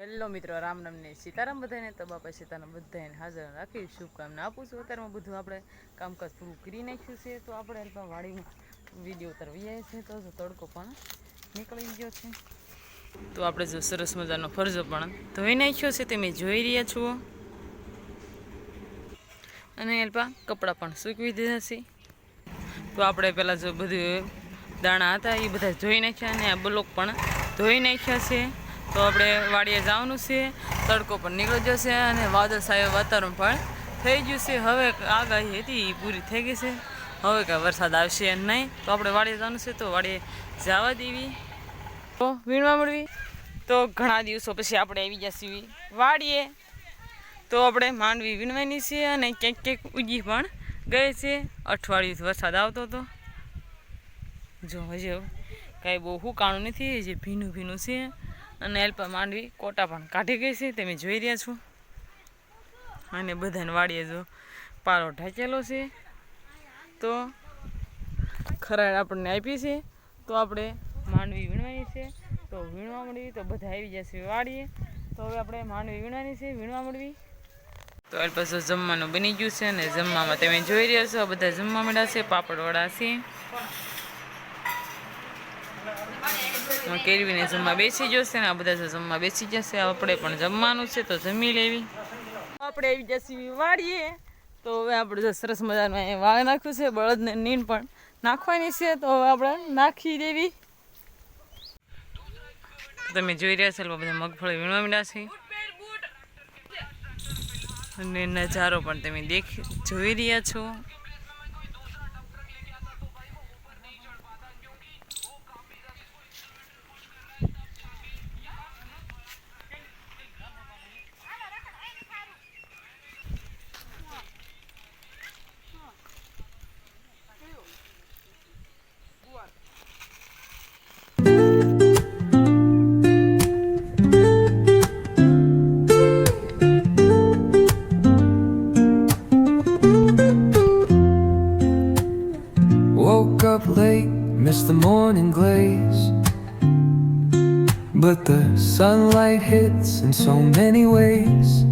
Hello મિત્રો, રામ નામને સીતારામ બધાને તો બાપા સીતારામ બધાને હાજર રાખી શુભકામના આપું છું. અત્યારમાં બધું આપણે કામકાજ પૂરું કરી નાખ્યું છે. તો આપણે અલ્પા વાડીમાં વીડિયો ઉતરવીએ છીએ તો તડકો પણ નીકળી ગયો છે. તો આપણે જો સરસ મજાનો ફરજો પણ ધોઈ નાખ્યો છે. તમે જોઈ રહ્યા છો. અને અલ્પા કપડાં પણ સૂકવી દીધા છે. તો આપણે પહેલાં જો બધું દાણા હતા એ બધા ધોઈ નાખ્યા અને આ બ્લોક પણ ધોઈ નાખ્યા છે. તો આપણે વાડીએ જવાનું છે. તડકો પણ નીકળી જશે અને વાદળ સાહેબ વાતાવરણ પણ થઈ ગયું છે. હવે આગાહી હતી એ પૂરી થઈ ગઈ છે. હવે કાંઈ વરસાદ આવશે નહીં. તો આપણે વાડીએ જવાનું છે તો વાડીએ જવા દેવી. તો વીણવા મળવી. તો ઘણા દિવસો પછી આપણે આવી જશે વાડીએ. તો આપણે માંડવી વીણવાની છે અને ક્યાંક ક્યાંક ઉગી પણ ગઈ છે. અઠવાડિયું વરસાદ આવતો હતો. જો હજુ કાંઈ બહુ હુકાણું નથી જે ભીનું ભીનું છે. અને અલ્પા માંડવી કોટા પણ કાઢી ગઈ છે, તમે જોઈ રહ્યા છો. અને બધાને વાડીએ જો પારો ઢાંકેલો છે. તો ખરાડ આપણને આપી છે. તો આપણે માંડવી વીણવાની છે. તો વીણવા મળવી તો બધા આવી જશે વાડીએ. તો હવે આપણે માંડવી વીણવાની છે, વીણવા મળવી તો એ પાછું જમવાનું બની ગયું છે અને જમવામાં તમે જોઈ રહ્યા છો બધા જમવા મળ્યા છે પાપડવાળા છે. કેળવીને જમવા બેસી જશે ને આ બધા જમવા બેસી જશે. આપણે પણ જમવાનું છે તો જમી લેવી. આપણે આવી જશે વાળીએ તો હવે આપણે સરસ મજાનું અહીંયા વાળ નાખ્યું છે બળદને નીંદ પણ નાખવાની છે. તો હવે આપણે નાખી દેવી. તમે જોઈ રહ્યા છો બધા મગફળી વીણવા માંડ્યા છે. અને નજારો પણ તમે દેખ, જોઈ રહ્યા છો. The morning glaze. But the sunlight hits in so many ways.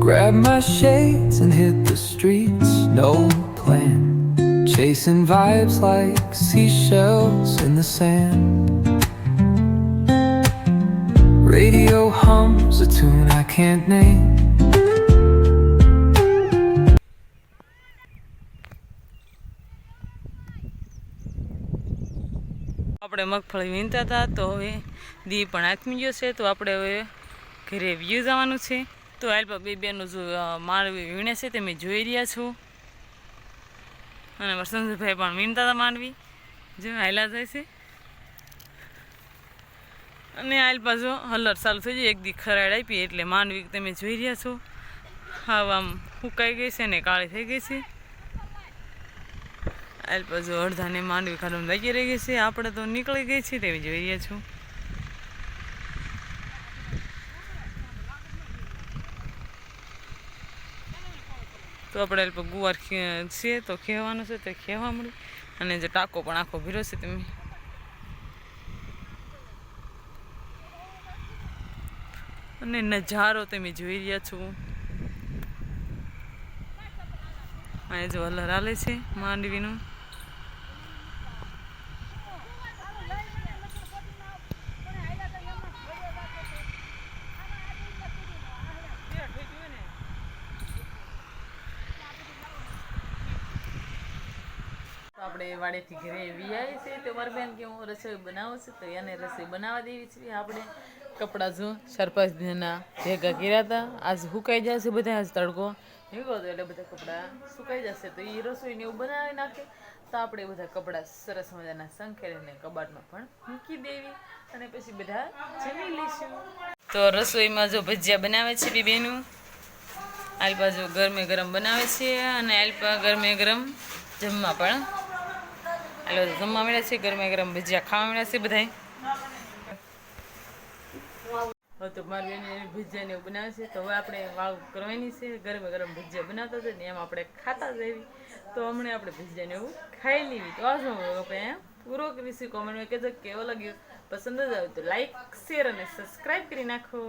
Grab my shades and hit the streets, no plan. Chasing vibes like seashells in the sand. Radio hums a tune I can't name. આપણે મગફળી વીણતા હતા તો હવે દી પણ આથમી ગયો છે તો આપણે હવે ઘરે વ્યૂ જવાનું છે. તો હાલપા બે બેનું જો અ, માળવી વીણે છે તમે જોઈ રહ્યા છો. અને વસંતભાઈ પણ વીણતા હતા માંડવી જો હાયલા જાય છે. અને હાલપા જો હલર ચાલુ થઈ જાય એક દી ખરાડ આપી એટલે માંડવી તમે જોઈ રહ્યા છો. હા આમ સુકાઈ ગઈ છે ને કાળી થઈ ગઈ છે. આલ પાછું અડધાને માંડવી ખાડું લાગી રહી ગઈ છે. આપણે તો નીકળી ગઈ છે તેવી જોઈ રહ્યા છો. તો આપણે અલ્પ ગુવાર છીએ તો ખેવાનું છે તો ખેવા મળી. અને જે ટાંકો પણ આખો ભીરો છે તમે. અને નજારો તમે જોઈ રહ્યા છો. અહીંયા જો હલર હાલે છે માંડવીનું. આપણે વાડેથી ઘરે વી છે તો મારી બેન કે હું રસોઈ બનાવું છું તો એને રસોઈ બનાવવા દેવી છે આપણે. કપડાં જો સરપંચ દિનના ભેગા કર્યા હતા. આજ સુકાઈ જશે બધા આજ તડકો. નીકળો તો એટલે બધા કપડાં સુકાઈ જશે તો એ રસોઈને એવું બનાવી નાખે. તો આપણે બધા કપડાં સરસ મજાના સંખેરીને કબાટમાં પણ મૂકી દેવી અને પછી બધા જમી લઈશું. તો રસોઈમાં જો ભજીયા બનાવે છે બીબીનું આલપા જો ગરમે ગરમ બનાવે છે અને આલ્પા ગરમે ગરમ જમવા પણ આલો જમવા મળ્યા છે, ગરમે ગરમ ભજીયા ખાવા મળ્યા છે હવે તો મારી બેન ભજીયા ને એવું બનાવે છે, તો હવે આપણે વાવ કરવાની છે, ગરમે ગરમ ભજીયા બનાવતા હતા ને એમ આપણે ખાતા જઈએ તો હમણાં આપણે ભજીયા ને એવું ખાઈ લેવી તો આજનો આપણે અહીંયા પૂરો કરીશું. કોમેન્ટમાં કહેજો કેવો લાગ્યો. પસંદ જ આવ્યું તો લાઈક શેર અને સબસ્ક્રાઈબ કરી નાખો.